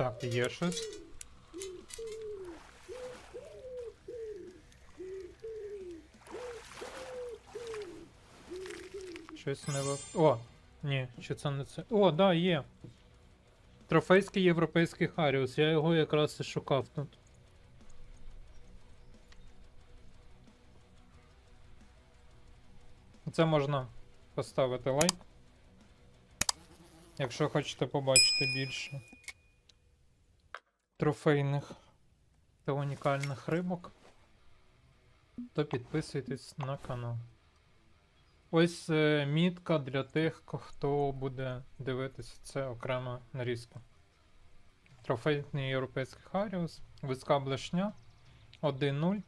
Так, є щось. Щось не ви... О! Ні, чи це не це. О, да, є. Трофейський європейський Харіус. Я його якраз і шукав тут. Це можна поставити лайк. Якщо хочете побачити більше трофейних та унікальних рибок, то підписуйтесь на канал. Ось е, мітка для тих, хто буде дивитися, це окрема нарізка. Трофейний європейський Харіус, вузька блешня 1-0.